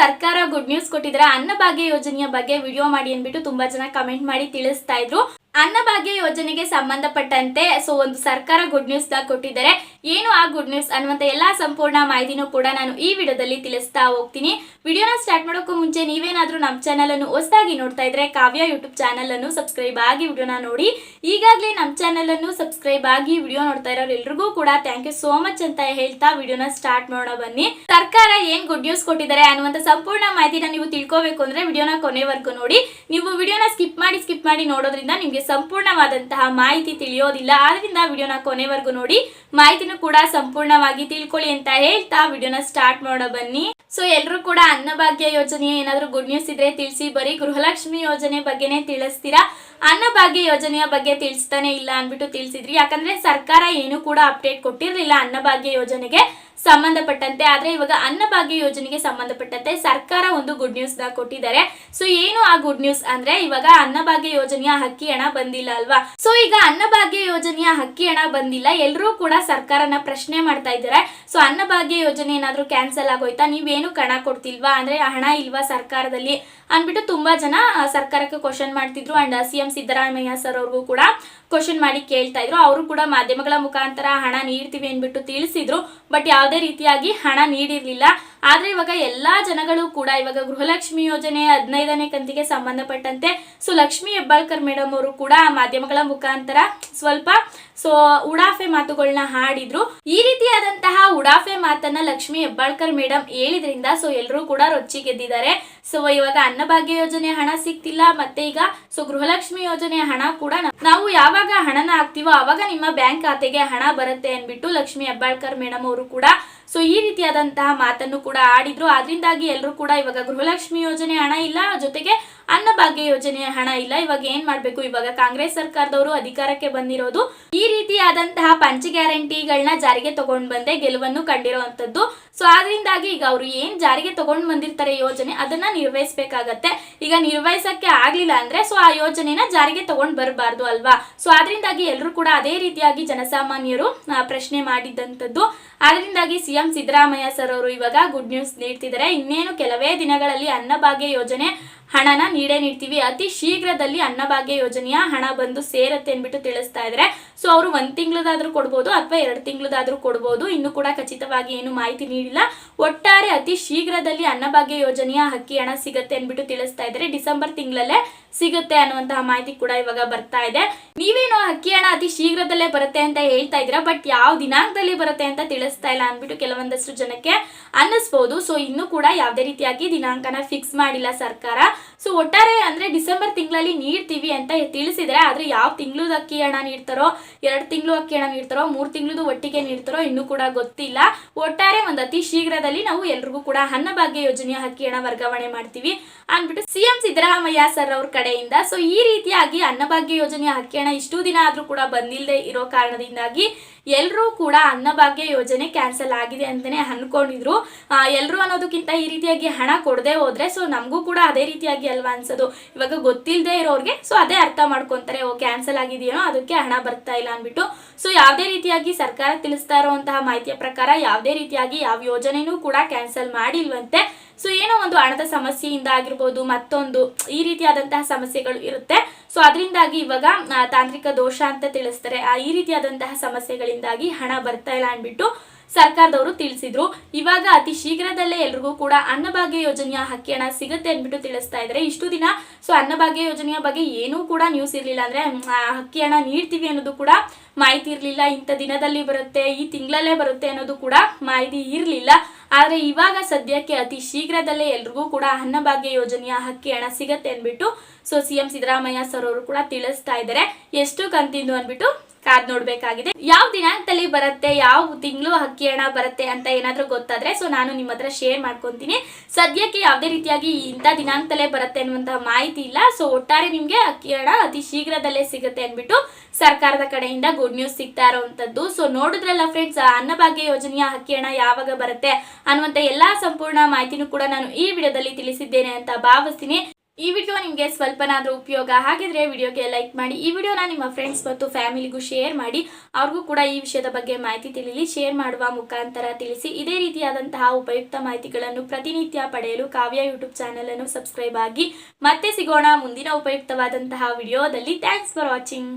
ಸರ್ಕಾರ good news ಕೊಟ್ಟಿದ್ರೆ ಅನ್ನಭಾಗ್ಯ ಯೋಜನೆಯ ಬಗ್ಗೆ ವಿಡಿಯೋ ಮಾಡಿ ಅಂದ್ಬಿಟ್ಟು ತುಂಬಾ ಜನ ಕಮೆಂಟ್ ಮಾಡಿ ತಿಳಿಸ್ತಾ ಇದ್ರು. ಅನ್ನಭಾಗ್ಯ ಯೋಜನೆಗೆ ಸಂಬಂಧಪಟ್ಟಂತೆ ಸೊ ಒಂದು ಸರ್ಕಾರ ಗುಡ್ ನ್ಯೂಸ್ನ ಕೊಟ್ಟಿದ್ದಾರೆ. ಏನು ಆ ಗುಡ್ ನ್ಯೂಸ್ ಅನ್ನುವಂತ ಎಲ್ಲಾ ಸಂಪೂರ್ಣ ಮಾಹಿತಿನೂ ಕೂಡ ನಾನು ಈ ವಿಡಿಯೋದಲ್ಲಿ ತಿಳಿಸ್ತಾ ಹೋಗ್ತೀನಿ. ವಿಡಿಯೋನ ಸ್ಟಾರ್ಟ್ ಮಾಡೋಕ್ಕೂ ಮುಂಚೆ ನೀವೇನಾದ್ರೂ ನಮ್ಮ ಚಾನಲ್ ಅನ್ನು ಹೊಸದಾಗಿ ನೋಡ್ತಾ ಇದ್ರೆ ಕಾವ್ಯ ಯೂಟ್ಯೂಬ್ ಚಾನಲ್ ಅನ್ನು ಸಬ್ಸ್ಕ್ರೈಬ್ ಆಗಿ ವಿಡಿಯೋನ ನೋಡಿ. ಈಗಾಗಲೇ ನಮ್ಮ ಚಾನಲ್ ಅನ್ನು ಸಬ್ಸ್ಕ್ರೈಬ್ ಆಗಿ ವಿಡಿಯೋ ನೋಡ್ತಾ ಇರೋರು ಎಲ್ರಿಗೂ ಕೂಡ ಥ್ಯಾಂಕ್ ಯು ಸೋ ಮಚ್ ಅಂತ ಹೇಳ್ತಾ ವಿಡಿಯೋನ ಸ್ಟಾರ್ಟ್ ಮಾಡೋಣ ಬನ್ನಿ. ಸರ್ಕಾರ ಏನ್ ಗುಡ್ ನ್ಯೂಸ್ ಕೊಟ್ಟಿದ್ದಾರೆ ಅನ್ನುವಂತ ಸಂಪೂರ್ಣ ಮಾಹಿತಿನ ನೀವು ತಿಳ್ಕೋಬೇಕು ಅಂದ್ರೆ ವಿಡಿಯೋನ ಕೊನೆವರೆಗೂ ನೋಡಿ. ನೀವು ವಿಡಿಯೋನ ಸ್ಕಿಪ್ ಮಾಡಿ ಸ್ಕಿಪ್ ಮಾಡಿ ನೋಡೋದ್ರಿಂದ ನಿಮ್ಗೆ ಸಂಪೂರ್ಣವಾದಂತಹ ಮಾಹಿತಿ ತಿಳಿಯೋದಿಲ್ಲ. ಆದ್ರಿಂದ ವಿಡಿಯೋನ ಕೊನೆವರೆಗೂ ನೋಡಿ. ಮಾಹಿತಿನೂ ಕೂಡ ಸಂಪೂರ್ಣವಾಗಿ ತಿಳ್ಕೊಳ್ಳಿ ಅಂತ ಹೇಳ್ತಾ ವಿಡಿಯೋನ ಸ್ಟಾರ್ಟ್ ಮಾಡೋ ಬನ್ನಿ. ಸೊ ಎಲ್ಲರೂ ಕೂಡ ಅನ್ನಭಾಗ್ಯ ಯೋಜನೆ ಏನಾದರೂ ಗುಡ್ ನ್ಯೂಸ್ ಇದ್ರೆ ತಿಳಿಸಿ. ಬರೀ ಗೃಹಲಕ್ಷ್ಮಿ ಯೋಜನೆ ಬಗ್ಗೆನೇ ತಿಳಿಸ್ತೀರಾ? ಅನ್ನಭಾಗ್ಯ ಯೋಜನೆಯ ಬಗ್ಗೆ ತಿಳಿಸ್ತಾನೆ ಇಲ್ಲ ಅಂದ್ಬಿಟ್ಟು ತಿಳಿಸಿದ್ರಿ. ಯಾಕಂದ್ರೆ ಸರ್ಕಾರ ಏನು ಕೂಡ ಅಪ್ಡೇಟ್ ಕೊಟ್ಟಿರಲಿಲ್ಲ ಅನ್ನಭಾಗ್ಯ ಯೋಜನೆಗೆ. ಸಂಬಂಧಪಟ್ಟಂತೆ. ಆದ್ರೆ ಇವಾಗ ಅನ್ನಭಾಗ್ಯ ಯೋಜನೆಗೆ ಸಂಬಂಧಪಟ್ಟಂತೆ ಸರ್ಕಾರ ಒಂದು ಗುಡ್ ನ್ಯೂಸ್ನ ಕೊಟ್ಟಿದ್ದಾರೆ. ಸೊ ಏನು ಆ ಗುಡ್ ನ್ಯೂಸ್ ಅಂದ್ರೆ ಇವಾಗ ಅನ್ನಭಾಗ್ಯ ಯೋಜನೆಯ ಹಕ್ಕಿ ಹಣ ಬಂದಿಲ್ಲ ಅಲ್ವಾ? ಸೊ ಈಗ ಅನ್ನಭಾಗ್ಯ ಯೋಜನೆಯ ಹಕ್ಕಿ ಹಣ ಬಂದಿಲ್ಲ. ಎಲ್ಲರೂ ಕೂಡ ಸರ್ಕಾರನ ಪ್ರಶ್ನೆ ಮಾಡ್ತಾ ಇದ್ದಾರೆ. ಸೊ ಅನ್ನಭಾಗ್ಯ ಯೋಜನೆ ಏನಾದ್ರೂ ಕ್ಯಾನ್ಸಲ್ ಆಗೋಯ್ತಾ? ನೀವೇನು ಕಣ ಕೊಡ್ತಿಲ್ವಾ? ಅಂದ್ರೆ ಹಣ ಇಲ್ವಾ ಸರ್ಕಾರದಲ್ಲಿ? ಅಂದ್ಬಿಟ್ಟು ತುಂಬಾ ಜನ ಸರ್ಕಾರಕ್ಕೆ ಕ್ವಶನ್ ಮಾಡ್ತಿದ್ರು. And C M Siddaramaiah sir ಅವ್ರಿಗೂ ಕೂಡ ಕ್ವಶನ್ ಮಾಡಿ ಕೇಳ್ತಾ ಇದ್ರು. ಅವರು ಕೂಡ ಮಾಧ್ಯಮಗಳ ಮುಖಾಂತರ ಹಣ ನೀಡ್ತೀವಿ ಅಂದ್ಬಿಟ್ಟು ತಿಳಿಸಿದ್ರು. ಬಟ್ ಯಾವುದೇ ರೀತಿಯಾಗಿ ಹಣ ನೀಡಿರ್ಲಿಲ್ಲ. ಆದ್ರೆ ಇವಾಗ ಎಲ್ಲಾ ಜನಗಳು ಕೂಡ ಇವಾಗ ಗೃಹಲಕ್ಷ್ಮಿ ಯೋಜನೆ ಹದಿನೈದನೇ ಕಂತಿಗೆ ಸಂಬಂಧಪಟ್ಟಂತೆ ಸೊ ಲಕ್ಷ್ಮಿ ಹೆಬ್ಬಾಳ್ಕರ್ ಮೇಡಮ್ ಅವರು ಕೂಡ ಮಾಧ್ಯಮಗಳ ಮುಖಾಂತರ ಸ್ವಲ್ಪ ಸೊ ಉಡಾಫೆ ಮಾತುಗಳನ್ನ ಹಾಡಿದ್ರು. ಈ ರೀತಿಯಾದಂತಹ ಉಡಾಫೆ ಮಾತನ್ನ ಲಕ್ಷ್ಮಿ ಹೆಬ್ಬಾಳ್ಕರ್ ಮೇಡಮ್ ಹೇಳಿದ್ರಿಂದ ಸೊ ಎಲ್ಲರೂ ಕೂಡ ರೊಚ್ಚಿಗೆದ್ದಿದ್ದಾರೆ ಸೊ ಇವಾಗ ಅನ್ನಭಾಗ್ಯ ಯೋಜನೆ ಹಣ ಸಿಗ್ತಿಲ್ಲ, ಮತ್ತೆ ಈಗ ಸೊ ಗೃಹಲಕ್ಷ್ಮಿ ಯೋಜನೆ ಹಣ ಕೂಡ ನಾವು ಯಾವಾಗ ಹಣನ ಹಾಕ್ತಿವೋ, ಅವಾಗ ನಿಮ್ಮ ಬ್ಯಾಂಕ್ ಖಾತೆಗೆ ಹಣ ಬರುತ್ತೆ ಅನ್ಬಿಟ್ಟು ಲಕ್ಷ್ಮಿ ಹೆಬ್ಬಾಳ್ಕರ್ ಮೇಡಮ್ ಅವರು ಕೂಡ ಸೊ ಈ ರೀತಿಯಾದಂತಹ ಮಾತನ್ನು ಕೂಡ ಆಡಿದ್ರು. ಅದರಿಂದಾಗಿ ಎಲ್ಲರೂ ಕೂಡ ಇವಾಗ ಗೃಹಲಕ್ಷ್ಮಿ ಯೋಜನೆ ಹಣ ಇಲ್ಲ, ಜೊತೆಗೆ ಅನ್ನಭಾಗ್ಯ ಯೋಜನೆಯ ಹಣ ಇಲ್ಲ. ಇವಾಗ ಏನ್ ಮಾಡ್ಬೇಕು? ಇವಾಗ ಕಾಂಗ್ರೆಸ್ ಸರ್ಕಾರದವರು ಅಧಿಕಾರಕ್ಕೆ ಬಂದಿರೋದು ಈ ರೀತಿಯಾದಂತಹ ಪಂಚ ಗ್ಯಾರಂಟಿಗಳನ್ನ ಜಾರಿಗೆ ತಗೊಂಡ್ ಬಂದೆ ಗೆಲುವನ್ನು ಕಂಡಿರುವಂತದ್ದು ಸೊ ಆದ್ರಿಂದಾಗಿ ಈಗ ಅವರು ಏನ್ ಜಾರಿಗೆ ತಗೊಂಡ್ ಬಂದಿರ್ತಾರೆ ಯೋಜನೆ ಅದನ್ನ ನಿರ್ವಹಿಸಬೇಕಾಗತ್ತೆ. ಈಗ ನಿರ್ವಹಿಸಕ್ಕೆ ಆಗ್ಲಿಲ್ಲ ಅಂದ್ರೆ ಸೊ, ಆ ಯೋಜನೆನ ಜಾರಿಗೆ ತಗೊಂಡ್ ಬರಬಾರ್ದು ಅಲ್ವಾ? ಸೊ ಅದರಿಂದಾಗಿ ಎಲ್ಲರೂ ಕೂಡ ಅದೇ ರೀತಿಯಾಗಿ ಜನಸಾಮಾನ್ಯರು ಪ್ರಶ್ನೆ ಮಾಡಿದಂತದ್ದು ಆದ್ರಿಂದಾಗಿ ಸಿಎಂ ಸಿದ್ದರಾಮಯ್ಯ ಸರ್ ಅವರು ಇವಾಗ ಗುಡ್ ನ್ಯೂಸ್ ನೀಡ್ತಿದ್ದಾರೆ. ಇನ್ನೇನು ಕೆಲವೇ ದಿನಗಳಲ್ಲಿ ಅನ್ನಭಾಗ್ಯ ಯೋಜನೆ ಹಣನ ನೀಡೇ ನೀಡ್ತೀವಿ. ಅತಿ ಶೀಘ್ರದಲ್ಲಿ ಅನ್ನಭಾಗ್ಯ ಯೋಜನೆಯ ಹಣ ಬಂದು ಸೇರತ್ತೆ ಅಂದ್ಬಿಟ್ಟು ತಿಳಿಸ್ತಾ ಇದ್ದಾರೆ. ಸೊ ಅವರು ಒಂದ್ ತಿಂಗಳದಾದ್ರೂ ಕೊಡ್ಬೋದು ಅಥವಾ ಎರಡು ತಿಂಗಳದಾದ್ರೂ ಕೊಡ್ಬೋದು. ಇನ್ನು ಕೂಡ ಖಚಿತವಾಗಿ ಏನು ಮಾಹಿತಿ ನೀಡಿಲ್ಲ. ಒಟ್ಟಾರೆ ಅತಿ ಶೀಘ್ರದಲ್ಲಿ ಅನ್ನಭಾಗ್ಯ ಯೋಜನೆಯ ಹಕ್ಕಿ ಹಣ ಸಿಗತ್ತೆ ಅಂದ್ಬಿಟ್ಟು ತಿಳಿಸ್ತಾ ಇದ್ದಾರೆ. ಡಿಸೆಂಬರ್ ತಿಂಗಳಲ್ಲೇ ಸಿಗುತ್ತೆ ಅನ್ನುವಂತಹ ಮಾಹಿತಿ ಕೂಡ ಇವಾಗ ಬರ್ತಾ ಇದೆ. ನೀವೇನು ಅಕ್ಕಿ ಹಣ ಅತಿ ಶೀಘ್ರದಲ್ಲೇ ಬರುತ್ತೆ ಅಂತ ಹೇಳ್ತಾ ಇದ್ದೀರಾ, ಬಟ್ ಯಾವ ದಿನಾಂಕದಲ್ಲಿ ಬರುತ್ತೆ ಅಂತ ತಿಳಿಸ್ತಾ ಇಲ್ಲ ಅಂದ್ಬಿಟ್ಟು ಕೆಲವೊಂದಷ್ಟು ಜನಕ್ಕೆ ಅನ್ನಿಸ್ಬೋದು. ಸೊ ಇನ್ನೂ ಕೂಡ ಯಾವುದೇ ರೀತಿಯಾಗಿ ದಿನಾಂಕನ ಫಿಕ್ಸ್ ಮಾಡಿಲ್ಲ ಸರ್ಕಾರ. ಸೊ ಒಟ್ಟಾರೆ ಅಂದ್ರೆ ಡಿಸೆಂಬರ್ ತಿಂಗಳಲ್ಲಿ ನೀಡ್ತೀವಿ ಅಂತ ತಿಳಿಸಿದ್ರೆ, ಆದ್ರೆ ಯಾವ ತಿಂಗಳು ಅಕ್ಕಿ ಹಣ ನೀಡ್ತಾರೋ, ಎರಡು ತಿಂಗಳು ಅಕ್ಕಿ ಹಣ ನೀಡ್ತಾರೋ, ಮೂರು ತಿಂಗಳದು ಒಟ್ಟಿಗೆ ನೀಡ್ತಾರೋ ಇನ್ನೂ ಕೂಡ ಗೊತ್ತಿಲ್ಲ. ಒಟ್ಟಾರೆ ಒಂದು ಅತಿ ಶೀಘ್ರದಲ್ಲಿ ನಾವು ಎಲ್ರಿಗೂ ಕೂಡ ಅನ್ನಭಾಗ್ಯ ಯೋಜನೆಯ ಅಕ್ಕಿ ಹಣ ವರ್ಗಾವಣೆ ಮಾಡ್ತೀವಿ ಅಂದ್ಬಿಟ್ಟು ಸಿಎಂ ಸಿದ್ದರಾಮಯ್ಯ ಸರ್ ಅವ್ರ ಕಡೆಯಿಂದ. ಸೊ ಈ ರೀತಿಯಾಗಿ ಅನ್ನಭಾಗ್ಯ ಯೋಜನೆಯ ಅಕ್ಕಿ ಹಣ ಇಷ್ಟು ದಿನ ಆದ್ರೂ ಕೂಡ ಬಂದಿಲ್ಲದೆ ಇರೋ ಕಾರಣದಿಂದಾಗಿ ಎಲ್ಲರೂ ಕೂಡ ಅನ್ನಭಾಗ್ಯ ಯೋಜನೆ ಕ್ಯಾನ್ಸಲ್ ಆಗಿದೆ ಅಂತಾನೆ ಅನ್ಕೊಂಡಿದ್ರು. ಎಲ್ಲರೂ ಅನ್ನೋದಕ್ಕಿಂತ ಈ ರೀತಿಯಾಗಿ ಹಣ ಕೊಡದೆ ಹೋದ್ರೆ ಸೊ ನಮಗೂ ಕೂಡ ಅದೇ ರೀತಿಯಾಗಿ ಅಲ್ವಾ ಅನ್ಸೋದು. ಇವಾಗ ಗೊತ್ತಿಲ್ಲದೆ ಇರೋರಿಗೆ ಸೊ ಅದೇ ಅರ್ಥ ಮಾಡ್ಕೊಂತಾರೆ, ಓ ಕ್ಯಾನ್ಸಲ್ ಆಗಿದೆಯೋ ಅದಕ್ಕೆ ಹಣ ಬರ್ತಾ ಇಲ್ಲ ಅಂದ್ಬಿಟ್ಟು. ಸೊ ಯಾವುದೇ ರೀತಿಯಾಗಿ ಸರ್ಕಾರ ತಿಳಿಸ್ತಾ ಇರುವಂತಹ ಮಾಹಿತಿಯ ಪ್ರಕಾರ ಯಾವುದೇ ರೀತಿಯಾಗಿ ಯಾವ ಯೋಜನೆನೂ ಕೂಡ ಕ್ಯಾನ್ಸಲ್ ಮಾಡಿಲ್ವಂತೆ. ಸೊ ಏನೋ ಒಂದು ಹಣದ ಸಮಸ್ಯೆಯಿಂದ ಆಗಿರ್ಬೋದು ಮತ್ತೊಂದು ಈ ರೀತಿಯಾದಂತಹ ಸಮಸ್ಯೆಗಳು ಇರುತ್ತೆ. ಸೊ ಅದರಿಂದಾಗಿ ಇವಾಗ ತಾಂತ್ರಿಕ ದೋಷ ಅಂತ ತಿಳಿಸ್ತಾರೆ. ಈ ರೀತಿಯಾದಂತಹ ಸಮಸ್ಯೆಗಳಿಂದಾಗಿ ಹಣ ಬರ್ತಾ ಇಲ್ಲ ಅಂದ್ಬಿಟ್ಟು ಸರ್ಕಾರದವರು ತಿಳಿಸಿದ್ರು. ಇವಾಗ ಅತಿ ಶೀಘ್ರದಲ್ಲೇ ಎಲ್ರಿಗೂ ಕೂಡ ಅನ್ನಭಾಗ್ಯ ಯೋಜನೆಯ ಹಕ್ಕಿ ಹಣ ಸಿಗುತ್ತೆ ಅಂದ್ಬಿಟ್ಟು ತಿಳಿಸ್ತಾ ಇದ್ದಾರೆ. ಇಷ್ಟು ದಿನ ಸೊ ಅನ್ನಭಾಗ್ಯ ಯೋಜನೆಯ ಬಗ್ಗೆ ಏನೂ ಕೂಡ ನ್ಯೂಸ್ ಇರಲಿಲ್ಲ ಅಂದ್ರೆ ಹಕ್ಕಿ ಹಣ ನೀಡ್ತೀವಿ ಅನ್ನೋದು ಕೂಡ ಮಾಹಿತಿ ಇರಲಿಲ್ಲ. ಇಂಥ ದಿನದಲ್ಲಿ ಬರುತ್ತೆ, ಈ ತಿಂಗಳಲ್ಲೇ ಬರುತ್ತೆ ಅನ್ನೋದು ಕೂಡ ಮಾಹಿತಿ ಇರಲಿಲ್ಲ. ಆದರೆ ಇವಾಗ ಸದ್ಯಕ್ಕೆ ಅತಿ ಶೀಘ್ರದಲ್ಲೇ ಎಲ್ರಿಗೂ ಕೂಡ ಅನ್ನಭಾಗ್ಯ ಯೋಜನೆಯ ಹಕ್ಕಿ ಹಣ ಸಿಗತ್ತೆ ಅಂದ್ಬಿಟ್ಟು so C M Siddaramaiah sir ಅವರು ಕೂಡ ತಿಳಿಸ್ತಾ ಇದ್ದಾರೆ. ಎಷ್ಟು ಕಂತಿಂದು ಅಂದ್ಬಿಟ್ಟು? ಕಾದ್ ನೋಡ್ಬೇಕಾಗಿದೆ. ಯಾವ ದಿನಾಂಕದಲ್ಲಿ ಬರುತ್ತೆ, ಯಾವ ತಿಂಗಳು ಅಕ್ಕಿ ಹಣ ಬರುತ್ತೆ ಅಂತ ಏನಾದ್ರೂ ಗೊತ್ತಾದ್ರೆ ಸೊ ನಾನು ನಿಮ್ಮ ಹತ್ರ ಶೇರ್ ಮಾಡ್ಕೊಂತೀನಿ. ಸದ್ಯಕ್ಕೆ ಯಾವುದೇ ರೀತಿಯಾಗಿ ಇಂಥ ದಿನಾಂಕದಲ್ಲೇ ಬರುತ್ತೆ ಅನ್ನುವಂತಹ ಮಾಹಿತಿ ಇಲ್ಲ. ಸೊ ಒಟ್ಟಾರೆ ನಿಮ್ಗೆ ಅಕ್ಕಿ ಹಣ ಅತಿ ಶೀಘ್ರದಲ್ಲೇ ಸಿಗುತ್ತೆ ಅಂದ್ಬಿಟ್ಟು ಸರ್ಕಾರದ ಕಡೆಯಿಂದ ಗುಡ್ ನ್ಯೂಸ್ ಸಿಗ್ತಾ ಇರುವಂತದ್ದು ಸೊ ನೋಡಿದ್ರಲ್ಲ ಫ್ರೆಂಡ್ಸ್ ಅನ್ನಭಾಗ್ಯ ಯೋಜನೆಯ ಅಕ್ಕಿ ಹಣ ಯಾವಾಗ ಬರುತ್ತೆ ಅನ್ನುವಂತ ಎಲ್ಲಾ ಸಂಪೂರ್ಣ ಮಾಹಿತಿನೂ ಕೂಡ ನಾನು ಈ ವಿಡಿಯೋದಲ್ಲಿ ತಿಳಿಸಿದ್ದೇನೆ ಅಂತ ಭಾವಿಸ್ತೀನಿ. ಈ ವಿಡಿಯೋ ನಿಮಗೆ ಸ್ವಲ್ಪನಾದರೂ ಉಪಯೋಗ ಹಾಗಿದ್ರೆ ವಿಡಿಯೋಗೆ ಲೈಕ್ ಮಾಡಿ, ಈ ವಿಡಿಯೋನ ನಿಮ್ಮ ಫ್ರೆಂಡ್ಸ್ ಮತ್ತು ಫ್ಯಾಮಿಲಿಗೂ ಶೇರ್ ಮಾಡಿ, ಅವ್ರಿಗೂ ಕೂಡ ಈ ವಿಷಯದ ಬಗ್ಗೆ ಮಾಹಿತಿ ತಿಳಿಲಿ ಶೇರ್ ಮಾಡುವ ಮುಖಾಂತರ ತಿಳಿಸಿ. ಇದೇ ರೀತಿಯಾದಂತಹ ಉಪಯುಕ್ತ ಮಾಹಿತಿಗಳನ್ನು ಪ್ರತಿನಿತ್ಯ ಪಡೆಯಲು ಕಾವ್ಯ ಯೂಟ್ಯೂಬ್ ಚಾನೆಲ್ ಅನ್ನು ಸಬ್ಸ್ಕ್ರೈಬ್ ಆಗಿ ಮತ್ತೆ ಸಿಗೋಣ ಮುಂದಿನ ಉಪಯುಕ್ತವಾದಂತಹ ವಿಡಿಯೋದಲ್ಲಿ. Thanks for watching